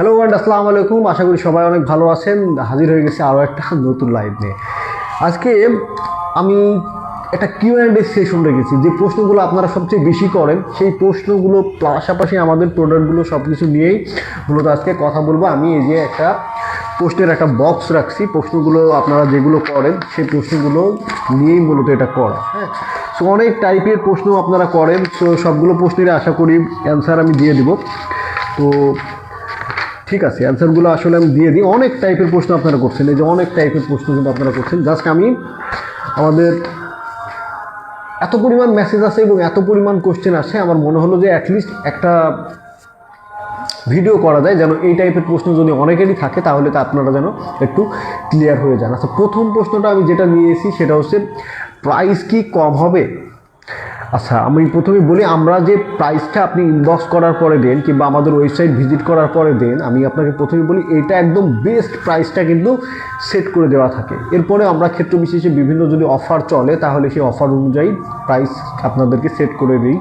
Hello wand আসসালামু আলাইকুম। আশা করি সবাই অনেক ভালো আছেন। হাজির হয়ে গেছে আরও একটা নতুন লাইভ নিয়ে। আজকে আমি একটা কিউ অ্যান্ড সেশন রেখেছি। যে প্রশ্নগুলো আপনারা সবচেয়ে বেশি করেন, সেই প্রশ্নগুলো পাশাপাশি আমাদের প্রোডাক্টগুলো সব কিছু নিয়েই মূলত আজকে কথা বলব। আমি এই যে একটা প্রশ্নের একটা বক্স রাখছি। প্রশ্নগুলো আপনারা যেগুলো করেন, সেই প্রশ্নগুলো নিয়েই মূলত এটা করা। হ্যাঁ? সো অনেক টাইপের প্রশ্ন আপনারা করেন। তো সবগুলো প্রশ্নের আশা করি অ্যান্সার আমি দিয়ে দিব। তো ঠিক আছে অ্যান্সারগুলো আসলে আমি দিয়ে দিই। অনেক টাইপের প্রশ্ন আপনারা করছেন। এই যে অনেক টাইপের প্রশ্ন কিন্তু আপনারা করছেন। জাস্ট আমি আমাদের এত পরিমাণ মেসেজ আছে এবং এত পরিমাণ কোশ্চেন আসে, আমার মনে হলো যে অ্যাটলিস্ট একটা ভিডিও করা যায় যেন এই টাইপের প্রশ্ন যদি অনেকেরই থাকে, তাহলে তা আপনারা যেন একটু ক্লিয়ার হয়ে যান। আচ্ছা প্রথম প্রশ্নটা আমি যেটা নিয়ে এসেছি সেটা হচ্ছে প্রাইস কি কম হবে? আচ্ছা আমি প্রথমে বলি, আমরা যে প্রাইসটা আপনি ইনবক্স করার পরে দেন কিংবা আমাদের ওয়েবসাইট ভিজিট করার পরে দেন, আমি আপনাকে প্রথমে বলি, এটা একদম বেস্ট প্রাইসটা কিন্তু সেট করে দেওয়া থাকে। এরপরে আমরা ক্ষেত্র বিশেষে বিভিন্ন যদি অফার চলে, তাহলে সেই অফার অনুযায়ী প্রাইস আপনাদেরকে সেট করে দিই।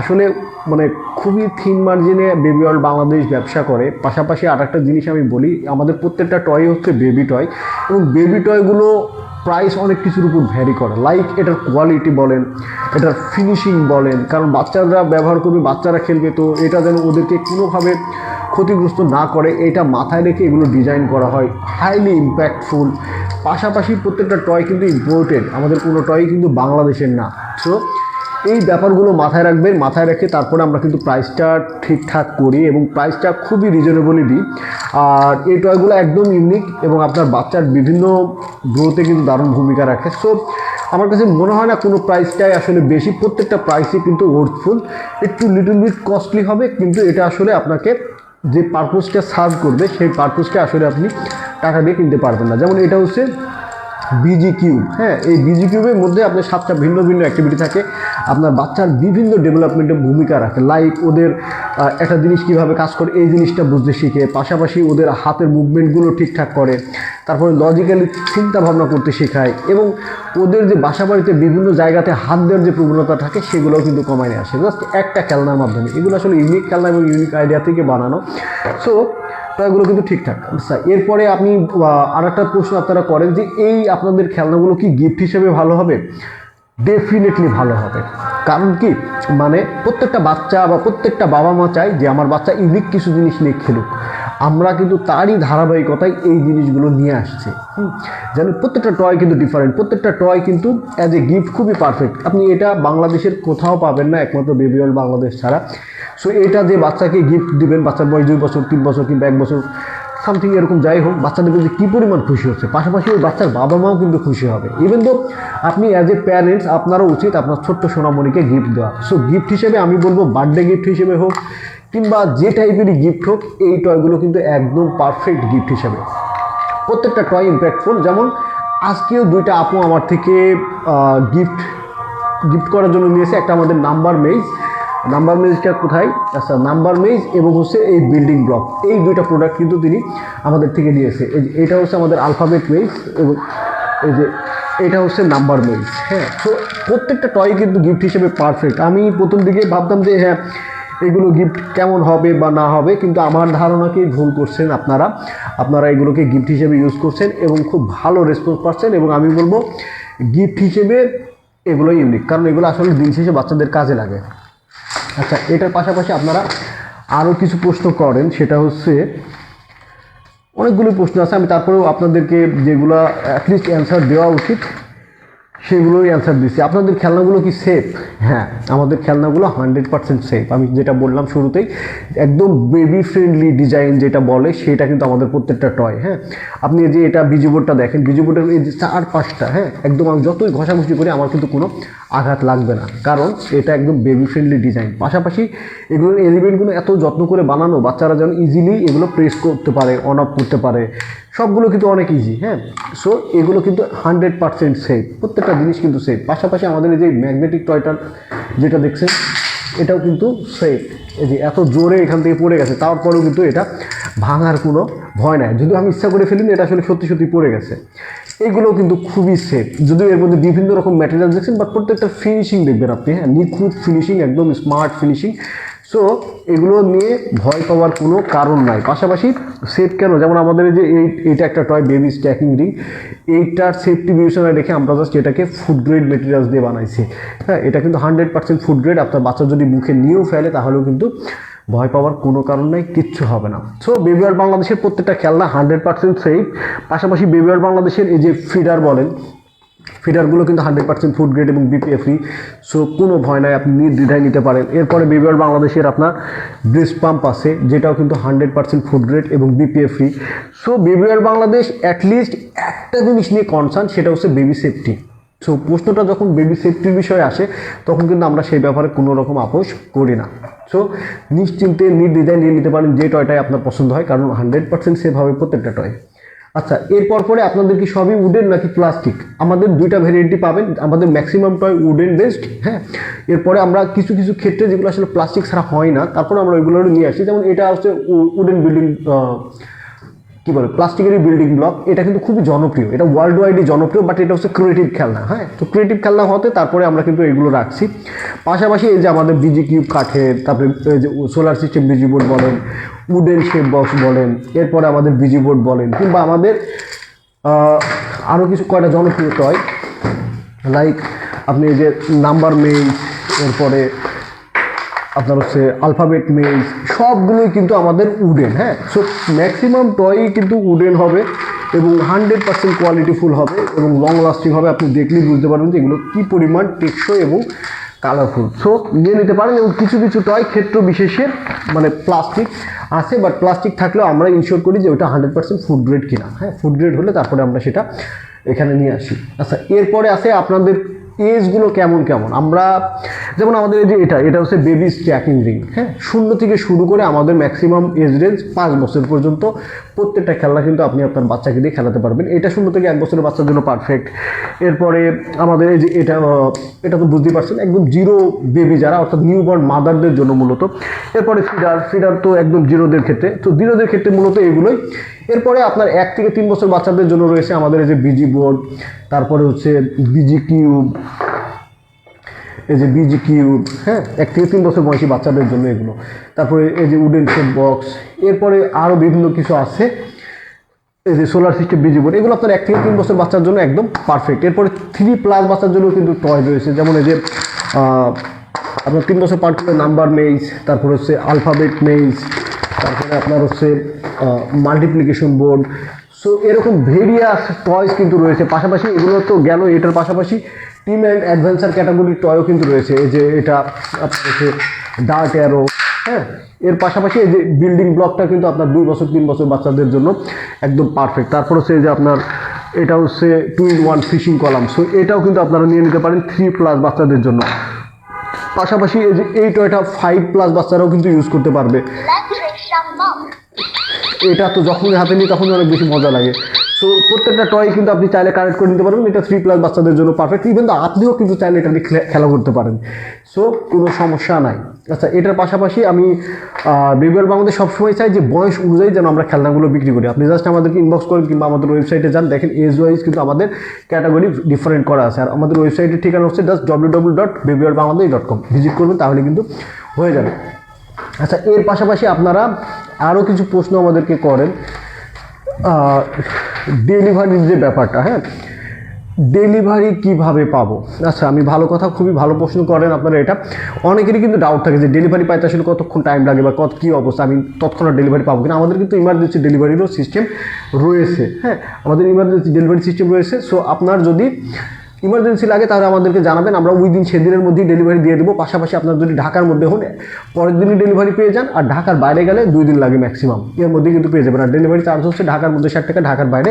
আসলে মানে খুবই থিন মার্জিনে বেবি অয়েল বাংলাদেশ ব্যবসা করে। পাশাপাশি আর একটা জিনিস আমি বলি, আমাদের প্রত্যেকটা টয় হচ্ছে বেবি টয় এবং বেবি টয়গুলো প্রাইস অনেক কিছুর উপর ভ্যারি করে। লাইক এটার কোয়ালিটি বলেন, এটার ফিনিশিং বলেন, কারণ বাচ্চারা ব্যবহার করবে, বাচ্চারা খেলবে, তো এটা যেন ওদেরকে কোনোভাবে ক্ষতিগ্রস্ত না করে, এটা মাথায় রেখে এগুলো ডিজাইন করা হয়। হাইলি ইম্প্যাক্টফুল পাশাপাশি প্রত্যেকটা টয় কিন্তু ইম্পোর্টেড আমাদের কোনো টয় কিন্তু বাংলাদেশের না। সো এই ব্যাপারগুলো মাথায় রাখবেন, মাথায় রেখে তারপরে আমরা কিন্তু প্রাইসটা ঠিকঠাক করি এবং প্রাইসটা খুবই রিজনেবলই দিই। আর এই টয়গুলো একদম ইউনিক এবং আপনার বাচ্চার বিভিন্ন গ্রোথে কিন্তু দারুণ ভূমিকা রাখে। সো আমার কাছে মনে হয় না কোনো প্রাইসটাই আসলে বেশি, প্রত্যেকটা প্রাইসই কিন্তু ওয়ার্থফুল একটু লিটল বিট কস্টলি হবে, কিন্তু এটা আসলে আপনাকে যে পারপোজটা সার্ভ করবে, সেই পারপোজকে আসলে আপনি টাকা দিয়ে কিনতে পারবেন না। যেমন এটা হচ্ছে বিজি কিউব হ্যাঁ? এই বিজি কিউবের মধ্যে আপনার সাতটা ভিন্ন ভিন্ন অ্যাক্টিভিটি থাকে। আপনার বাচ্চার বিভিন্ন ডেভেলপমেন্টে ভূমিকা রাখে। লাইক ওদের একটা জিনিস কীভাবে কাজ করে, এই জিনিসটা বুঝতে শিখে। পাশাপাশি ওদের হাতের মুভমেন্টগুলো ঠিকঠাক করে। তারপরে লজিক্যালি চিন্তা ভাবনা করতে শেখায়। এবং ওদের যে বাসা বাড়িতে বিভিন্ন জায়গাতে হাত দেওয়ার যে প্রবণতা থাকে, সেগুলোও কিন্তু কমায় নিয়ে আসে। জাস্ট একটা খেলনার মাধ্যমে। এগুলো আসলে ইউনিক খেলনা এবং ইউনিক আইডিয়া থেকে বানানো। সো এগুলো কিন্তু ঠিকঠাক। আচ্ছা এরপরে আপনি আর একটা প্রশ্ন আপনারা করেন যে, এই আপনাদের খেলনাগুলো কি গিফট হিসেবে ভালো হবে? ডেফিনেটলি ভালো হবে। কারণ কি? মানে প্রত্যেকটা বাচ্চা বা প্রত্যেকটা বাবা মা চায় যে আমার বাচ্চা ইউনিক কিছু জিনিস নিয়ে খেলুক। আমরা কিন্তু তারই ধারাবাহিকতায় এই জিনিসগুলো নিয়ে আসছে। যেন প্রত্যেকটা টয় কিন্তু ডিফারেন্ট প্রত্যেকটা টয় কিন্তু অ্যাজ এ গিফট খুবই পারফেক্ট আপনি এটা বাংলাদেশের কোথাও পাবেন না, একমাত্র বেবি অয়েল বাংলাদেশ ছাড়া। সো এটা যে বাচ্চাকে গিফট দিবেন, বাচ্চার বয়স দুই বছর, তিন বছর কিংবা এক বছর সামথিং এরকম যাই হোক, বাচ্চাদের যে কী পরিমাণ খুশি হচ্ছে? পাশাপাশি ওই বাচ্চার বাবা মাও কিন্তু খুশি হবে। ইভেন তো আপনি অ্যাজ এ প্যারেন্টস আপনারও উচিত আপনার ছোট্ট সোনামণিকে গিফট দেওয়া। সো গিফট হিসেবে আমি বলব বার্থডে গিফট হিসেবে হোক, কিংবা যে টাইপেরই গিফট হোক, এই টয়গুলো কিন্তু একদম পারফেক্ট গিফট হিসেবে। প্রত্যেকটা টয় ইম্প্যাক্টফুল যেমন, আজকেও দুইটা আপু আমার থেকে গিফট গিফট করার জন্য নিয়েছে। একটা আমাদের নাম্বার মেজ নাম্বার মেজটা কোথায়? আচ্ছা নাম্বার মেজ এবং হচ্ছে এই বিল্ডিং ব্লক এই দুইটা প্রোডাক্ট কিন্তু তিনি আমাদের থেকে নিয়েছে। এই এটা হচ্ছে আমাদের আলফাবেট মেজ এবং এই যে, এটা হচ্ছে নাম্বার মেজ হ্যাঁ? তো প্রত্যেকটা টয় কিন্তু গিফট হিসেবে পারফেক্ট আমি প্রথম দিকে ভাবতাম যে হ্যাঁ এগুলো গিফট কেমন হবে বা না হবে, কিন্তু আমার ধারণাকেই ভুল করছেন আপনারা। আপনারা এগুলোকে গিফট হিসেবে ইউজ করছেন এবং খুব ভালো রেসপন্স পাচ্ছেন এবং আমি বলব গিফট হিসেবে এগুলো ইউনিক কারণ এগুলো আসলে দিন শেষে বাচ্চাদের কাজে লাগে। আচ্ছা এটার পাশাপাশি আপনারা আরও কিছু প্রশ্ন করেন, সেটা হচ্ছে অনেকগুলো প্রশ্ন আছে, আমি তারপরেও আপনাদেরকে যেগুলো অ্যাটলিস্ট অ্যান্সার দেওয়া উচিত। সেগুলোই অ্যান্সার দিচ্ছি। আপনাদের খেলনাগুলো কি সেফ হ্যাঁ আমাদের খেলনাগুলো হান্ড্রেড পার্সেন্ট সেফ আমি যেটা বললাম শুরুতেই, একদম বেবি ফ্রেন্ডলি ডিজাইন যেটা বলে, সেটা কিন্তু আমাদের প্রত্যেকটা টয় হ্যাঁ? আপনি যে এটা বিজিবোর্ডটা দেখেন বিজিবোর্ডের এই যে চার পাঁচটা হ্যাঁ? একদম আমি যতই ঘষাঘষি করি, আমার কিন্তু কোনো আঘাত লাগবে না। কারণ এটা একদম বেবি ফ্রেন্ডলি ডিজাইন পাশাপাশি এগুলোর এলিমেন্টগুলো এত যত্ন করে বানানো, বাচ্চারা যেন ইজিলি এগুলো প্রেস করতে পারে অন অফ করতে পারে। সবগুলো কিন্তু অনেক ইজি হ্যাঁ? সো এগুলো কিন্তু হান্ড্রেড পার্সেন্ট সেফ প্রত্যেকটা জিনিস কিন্তু সেফ পাশাপাশি আমাদের এই যে ম্যাগনেটিক টয়টার যেটা দেখছেন, এটাও কিন্তু সেফ এই যে এত জোরে এখান থেকে পড়ে গেছে, তারপরেও কিন্তু এটা ভাঙার কোনো ভয় নাই। যদিও আমি ইচ্ছা করে ফেলিনি, এটা আসলে সত্যি সত্যি পড়ে গেছে। এগুলো কিন্তু খুবই সেফ যদিও এর মধ্যে বিভিন্ন রকম ম্যাটেরিয়াল দেখছেন বাট প্রত্যেকটা ফিনিশিং দেখবেন আপনি হ্যাঁ? নিখুঁত ফিনিশিং একদম স্মার্ট ফিনিশিং সো এগুলো নিয়ে ভয় পাওয়ার কোনো কারণ নাই। পাশাপাশি সেফ কেন? যেমন আমাদের যে এইটা একটা টয় বেবি স্ট্যাকিং রিং এইটার সেফটি বিবেচনায় রেখে আমরা জাস্ট এটাকে ফুড গ্রেড মেটেরিয়ালস দিয়ে বানাইছি। হ্যাঁ এটা কিন্তু হান্ড্রেড পার্সেন্ট ফুড গ্রেড আপনার বাচ্চা যদি মুখে নিয়েও ফেলে, তাহলেও কিন্তু ভয় পাওয়ার কোনো কারণ নাই, কিচ্ছু হবে না। সো বেবিয়ার বাংলাদেশের প্রত্যেকটা খেলনা হান্ড্রেড পার্সেন্ট সেফ পাশাপাশি বেবিয়ার বাংলাদেশের এই যে ফিডার বলেন ফিডারগুলো কিন্তু হান্ড্রেড পার্সেন্ট ফুড গ্রেড এবং বিপিএ ফ্রি সো কোনো ভয় নাই, আপনি নির্দ্বিধায় নিতে পারেন। এরপরে বেবিয়ার বাংলাদেশের আপনার ব্রেস্ট পাম্প আছে, যেটাও কিন্তু হান্ড্রেড পার্সেন্ট ফুড গ্রেড এবং BPA free so Babyar Bangladesh at least একটা জিনিস নিয়ে কনসার্ন সেটা হচ্ছে বেবি সেফটি সো প্রশ্নটা যখন বেবি সেফটির বিষয়ে আসে, তখন কিন্তু আমরা সেই ব্যাপারে কোনো রকম আপোষ করি না। সো নিশ্চিন্তে নির্দ্বিধায় নিয়ে নিতে পারেন যে টয়টাই আপনার পছন্দ হয়, কারণ হান্ড্রেড পার্সেন্ট সেফ হবে প্রত্যেকটা টয় আচ্ছা এরপর পরে আপনাদের কি সবই উডেন নাকি প্লাস্টিক আমাদের দুইটা ভ্যারিয়েন্টি পাবেন, আমাদের ম্যাক্সিমাম টয় উডেন বেসড হ্যাঁ? এরপরে আমরা কিছু কিছু ক্ষেত্রে যেগুলো আসলে প্লাস্টিক ছাড়া হয় না, তারপরে আমরা ওইগুলো নিয়ে আসি। যেমন এটা হচ্ছে উডেন বিল্ডিং কি বলে প্লাস্টিকেরই বিল্ডিং ব্লক এটা কিন্তু খুবই জনপ্রিয়। এটা ওয়ার্ল্ড ওয়াইডই জনপ্রিয় বাট এটা হচ্ছে ক্রিয়েটিভ খেলনা হ্যাঁ? তো ক্রিয়েটিভ খেলনা হতে তারপরে আমরা কিন্তু এগুলো রাখছি। পাশাপাশি এই যে আমাদের বিজি কিউব কাঠের, তারপরে যে সোলার সিস্টেম বিজি বোর্ড বলেন উডেন শেপ বক্স বলেন, এরপরে আমাদের বিজি বোর্ড বলেন, কিংবা আমাদের আরও কিছু কয়টা জনপ্রিয় টয় লাইক আপনি যে নাম্বার মেইল এরপরে আপনার হচ্ছে আলফাবেট মেইল সবগুলোই কিন্তু আমাদের উডেন হ্যাঁ? সো ম্যাক্সিমাম টয়ই কিন্তু উডেন হবে এবং হান্ড্রেড পার্সেন্ট কোয়ালিটিফুল হবে এবং লং লাস্টিং হবে। আপনি দেখলেই বুঝতে পারবেন যে এগুলো কী পরিমাণ টেকসই এবং কালারফুল। সো নিয়ে নিতে পারেন এবং কিছু কিছু টয় ক্ষেত্র বিশেষের মানে প্লাস্টিক আছে বাট প্লাস্টিক থাকলেও আমরা ইনশিওর করি যে ওটা হান্ড্রেড পার্সেন্ট ফুড গ্রেড কিনা। হ্যাঁ ফুড গ্রেড হলে তারপরে আমরা সেটা এখানে নিয়ে আসি। আচ্ছা এরপরে আছে আপনাদের এজগুলো কেমন কেমন? আমরা, যেমন আমাদের এই যে এটা এটা হচ্ছে বেবি স্ট্যাকিং রিং হ্যাঁ? শূন্য থেকে শুরু করে আমাদের ম্যাক্সিমাম এজ রেঞ্জ পাঁচ বছর পর্যন্ত প্রত্যেকটা খেলনা কিন্তু আপনি আপনার বাচ্চাকে দিয়ে খেলাতে পারবেন। এটা শূন্য থেকে এক বছরের বাচ্চার জন্য পারফেক্ট এরপরে আমাদের এই যে এটা এটা তো বুঝতেই পারছেন, একদম জিরো বেবি যারা, অর্থাৎ নিউ বর্ন মাদারদের জন্য মূলত। এরপরে ফিডার ফিডার তো একদম জিরোদের ক্ষেত্রে। তো জিরোদের ক্ষেত্রে মূলত এগুলোই এরপরে আপনার এক থেকে তিন বছর বাচ্চাদের জন্য রয়েছে আমাদের এই যে বিজি বোর্ড, তারপরে হচ্ছে বিজি কিউব, এই যে বিজি কিউব হ্যাঁ এক থেকে তিন বছর বয়সী বাচ্চাদের জন্য এগুলো। তারপরে এই যে উডেন শেপ বক্স, এরপরে আরও বিভিন্ন কিছু আছে। এই যে সোলার সিস্টেম, বিজি বোর্ড, এগুলো আপনার এক থেকে তিন বছর বাচ্চার জন্য একদম পারফেক্ট এরপরে থ্রি প্লাস বাচ্চার জন্য কিন্তু টয় রয়েছে, যেমন এই যে আপনার তিন বছর পার করলে নাম্বার মেইজ তারপরে হচ্ছে আলফাবেট মেইজ তারপরে আপনার হচ্ছে মাল্টিপ্লিকেশন বোর্ড সো এরকম ভেরিয়াস টয়েস কিন্তু রয়েছে। পাশাপাশি এগুলো তো গেল, এটার পাশাপাশি টিম অ্যান্ড অ্যাডভেঞ্চার ক্যাটাগরির টয়ও কিন্তু রয়েছে। এই যে এটা আপনার হচ্ছে ডার্ট অ্যারো হ্যাঁ? এর পাশাপাশি এই যে বিল্ডিং ব্লকটা কিন্তু আপনার দুই বছর, তিন বছর বাচ্চাদের জন্য একদম পারফেক্ট তারপর হচ্ছে যে আপনার, এটা হচ্ছে two in one fishing column so এটাও কিন্তু আপনারা নিয়ে নিতে পারেন থ্রি প্লাস বাচ্চাদের জন্য। পাশাপাশি এই যে এই টয়টা ফাইভ প্লাস বাচ্চারাও কিন্তু ইউজ করতে পারবে. এটা তো যখনই হাতে নিই তখনই অনেক বেশি মজা লাগে তো প্রত্যেকটা টয় কিন্তু আপনি চাইলে কানেক্ট করে নিতে পারবেন। এটা থ্রি প্লাস বাচ্চাদের জন্য পারফেক্ট ইভেন তো আপনিও কিন্তু চাইলে এটা খে- খেলা করতে পারেন। সো কোনো সমস্যা নাই। আচ্ছা এটার পাশাপাশি আমি বিবিএল বাংলাদেশ সবসময় চাই যে বয়স অনুযায়ী যেন আমরা খেলনাগুলো বিক্রি করি। আপনি জাস্ট আমাদেরকে ইনবক্স করেন কিংবা আমাদের ওয়েবসাইটে যান। দেখেন এজ ওয়াইজ কিন্তু আমাদের ক্যাটাগরি ডিফারেন্ট করা আছে। আর আমাদের ওয়েবসাইটের ঠিকানা হচ্ছে just W W dot Babyar Bangladesh dot com visit করবেন, তাহলে কিন্তু হয়ে যাবে। আচ্ছা এর পাশাপাশি আপনারা আরও কিছু প্রশ্ন আমাদেরকে করেন। ডেলিভারির যে ব্যাপারটা হ্যাঁ? ডেলিভারি কীভাবে পাবো? আচ্ছা আমি ভালো কথা, খুবই ভালো প্রশ্ন করেন আপনারা এটা। অনেকেরই কিন্তু ডাউট থাকে যে ডেলিভারি পাইতে আসলে কতক্ষণ টাইম লাগে বা কত, কী অবস্থা, আমি তৎক্ষণাৎ ডেলিভারি পাবো কিনা। আমাদের কিন্তু ইমার্জেন্সি ডেলিভারিরও সিস্টেম রয়েছে হ্যাঁ? আমাদের ইমার্জেন্সি ডেলিভারি সিস্টেম রয়েছে। সো আপনার যদি ইমার্জেন্সি লাগে, তাহলে আমাদেরকে জানাবেন। আমরা ওই দিন সেদিনের মধ্যেই ডেলিভারি দিয়ে দেবো। পাশাপাশি আপনার যদি ঢাকার মধ্যে হলে পরের দিনই ডেলিভারি পেয়ে যান। আর ঢাকার বাইরে গেলে দুই দিন লাগে ম্যাক্সিমাম এর মধ্যেই কিন্তু পেয়ে যাবেন। আর ডেলিভারি চার্জ হচ্ছে ঢাকার মধ্যে ষাট টাকা, ঢাকার বাইরে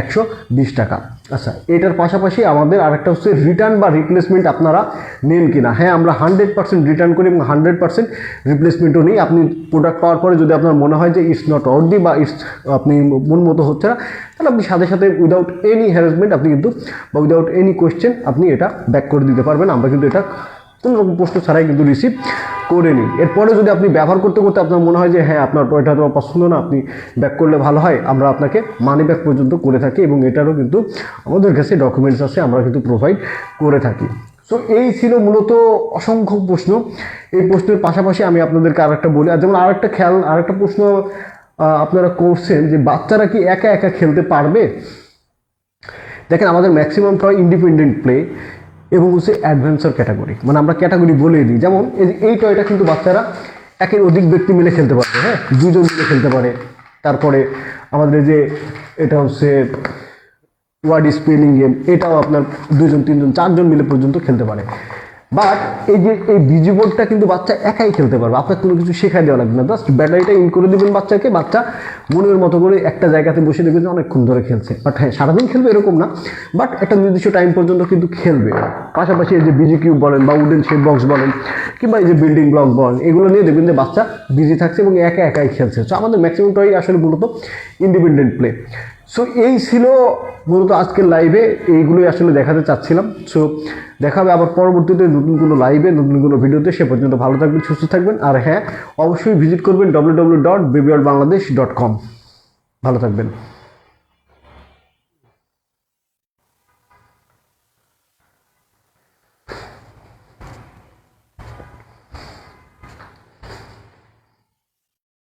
একশো বিশ টাকা। আচ্ছা এটার পাশাপাশি আমাদের আরেকটা হচ্ছে রিটার্ন বা রিপ্লেসমেন্ট আপনারা নেন কি না হ্যাঁ আমরা হান্ড্রেড পার্সেন্ট রিটার্ন করি এবং হান্ড্রেড পার্সেন্ট রিপ্লেসমেন্টও নিই। আপনি প্রোডাক্ট পাওয়ার পরে যদি আপনার মনে হয় যে ইটস নট অর্দি বা ইটস আপনি মন মতো হচ্ছে না, তাহলে আপনি সাথে সাথে উইদাউট এনি হ্যারাসমেন্ট আপনি কিন্তু বা উইদাউট এনি কোয়েশ্চেন আপনি এটা ব্যাক করে দিতে পারবেন। আমরা কিন্তু এটা কোনো রকম প্রশ্ন ছাড়াই কিন্তু রিসিভ করে নিই এরপরে যদি আপনি ব্যবহার করতে করতে আপনার মনে হয় যে হ্যাঁ আপনার টয়টা তোমার পছন্দ না, আপনি ব্যাক করলে ভালো হয়। আমরা আপনাকে মানি ব্যাক পর্যন্ত করে থাকি এবং এটারও কিন্তু আমাদের কাছে ডকুমেন্টস আছে, আমরা কিন্তু প্রোভাইড করে থাকি। সো এই ছিল মূলত অসংখ্য প্রশ্ন। এই প্রশ্নের পাশাপাশি আমি আপনাদেরকে আর একটা বলি, আর যেমন আর একটা খেয়াল আর একটা প্রশ্ন আপনারা করছেন যে, বাচ্চারা কি একা একা খেলতে পারবে? দেখেন, আমাদের ম্যাক্সিমাম টয় ইন্ডিপেন্ডেন্ট প্লে এবং হচ্ছে অ্যাডভেঞ্চার ক্যাটাগরি মানে আমরা ক্যাটাগরি বলে দিই। যেমন এই টয়টা কিন্তু বাচ্চারা একের অধিক ব্যক্তি মিলে খেলতে পারবে হ্যাঁ? দুজন মিলে খেলতে পারে। তারপরে আমাদের যে এটা হচ্ছে ওয়ার্ড স্পেলিং গেম এটাও আপনার দুজন, তিনজন, চারজন মিলে পর্যন্ত খেলতে পারে। বাট এই যে এই বিজি বোর্ডটা কিন্তু বাচ্চা একাই খেলতে পারবে। আপনার কোনো কিছু শেখাই দেওয়া লাগবে না। জাস্ট ব্যাটারিটা ইন করে দেবেন বাচ্চাকে। বাচ্চা মনের মতো করে একটা জায়গাতে বসে দেখবেন যে অনেকক্ষণ ধরে খেলছে। বাট হ্যাঁ সারাদিন খেলবে এরকম না। বাট একটা নির্দিষ্ট টাইম পর্যন্ত কিন্তু খেলবে। পাশাপাশি এই যে বিজি কিউব বলেন বা উডেন শেপ বক্স বলেন কিংবা এই যে বিল্ডিং ব্লক বলেন, এগুলো নিয়ে দেখবেন যে বাচ্চা বিজি থাকছে এবং একা একাই খেলছে। তো আমাদের ম্যাক্সিমামটাই আসলে মূলত ইন্ডিপেন্ডেন্ট প্লে সো এই ছিল মূলত আজকের লাইভে এইগুলোই আসলে দেখাতে চাচ্ছিলাম। সো দেখা হবে আবার পরবর্তীতে নতুন কোনো লাইভে নতুন কোনো ভিডিওতে সে পর্যন্ত ভালো থাকবেন, সুস্থ থাকবেন। আর হ্যাঁ অবশ্যই ভিজিট করবেন W W dot Bangladesh dot com ভালো থাকবেন।